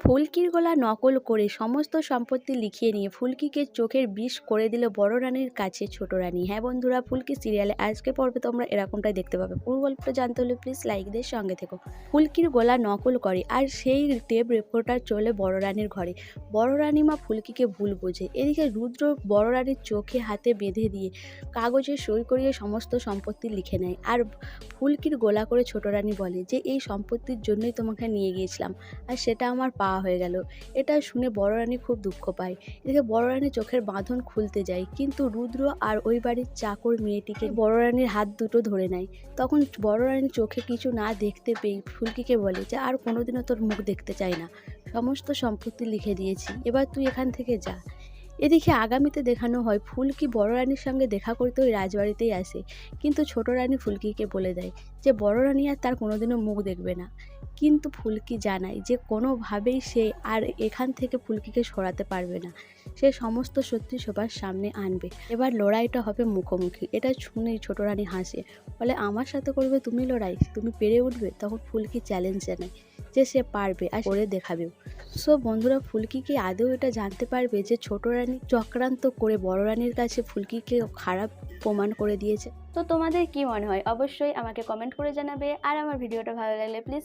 ফুলকির গলা নকল করে সমস্ত সম্পত্তি লিখিয়ে নিয়ে ফুলকিকে চোখের বিষ করে দিল বড় রানীর কাছে ছোট রানী। হ্যাঁ বন্ধুরা, ফুলকি সিরিয়ালে আজকে পর্বে তোমরা এরকমটাই দেখতে পাবে। পুরো গল্পটা জানতে হলে প্লিজ লাইক দিয়ে সঙ্গে থেকো। ফুলকির গলা নকল করে আর সেই টেপ রেকর্ডার চলে বড় রানীর ঘরে। বড় রানীমা ফুলকিকে ভুল বোঝে। এদিকে রুদ্র বড় রানীর চোখে হাতে বেঁধে দিয়ে কাগজে সই করিয়ে সমস্ত সম্পত্তি লিখে নেয়। আর ফুলকির গোলা করে ছোট রানী বলে যে, এই সম্পত্তির জন্যই তোমাকে নিয়ে গিয়েছিলাম। আর সেটা আমার পাওয়া হয়ে গেল। এটা শুনে বড় রানী খুব দুঃখ পায়। এদিকে বড় রানী চোখের বাঁধন খুলতে যায়, কিন্তু রুদ্র আর ওই বাড়ির চাকর মেয়েটিকে বড় রানীর হাত দুটো ধরে নেয়। তখন বড় রানী চোখে কিছু না দেখতে পেয়ে ফুলকিকে বলে যে, আর কোনোদিনও তোর মুখ দেখতে চাই না। সমস্ত সম্পত্তি লিখে দিয়েছি। এবার তুই এখান থেকে যা। এদিকে আগামীতে দেখানো হয়, ফুলকি বড় রানীর সঙ্গে দেখা করতে ওই রাজবাড়িতেই আসে। কিন্তু ছোট রানী ফুলকিকে বলে দেয় যে, বড় রানী আর তার কোনোদিনও মুখ দেখবে না। কিন্তু ফুলকি জানায় যে কোনোভাবেই সে আর এখান থেকে ফুলকিকে সরাতে পারবে না। সে সমস্ত সত্যি সবার সামনে আনবে। এবার লড়াইটা হবে মুখোমুখি। এটা শুনেই ছোট রানী হাসে। বলে, আমার সাথে করবে তুমি লড়াই? তুমি পেরে উঠবে? তখন ফুলকি চ্যালেঞ্জ জানায় যে সে পারবে আর করে দেখাবেও। সো বন্ধুরা, ফুলকি কি আদৌ এটা জানতে পারবে যে ছোট রানী চক্রান্ত করে বড় রানীর কাছে ফুলকিকে খারাপ প্রমাণ করে দিয়েছে? তো তোমাদের কি মনে হয়? অবশ্যই আমাকে কমেন্ট করে জানাবে। আর আমার ভিডিওটা ভালো লাগলে প্লিজ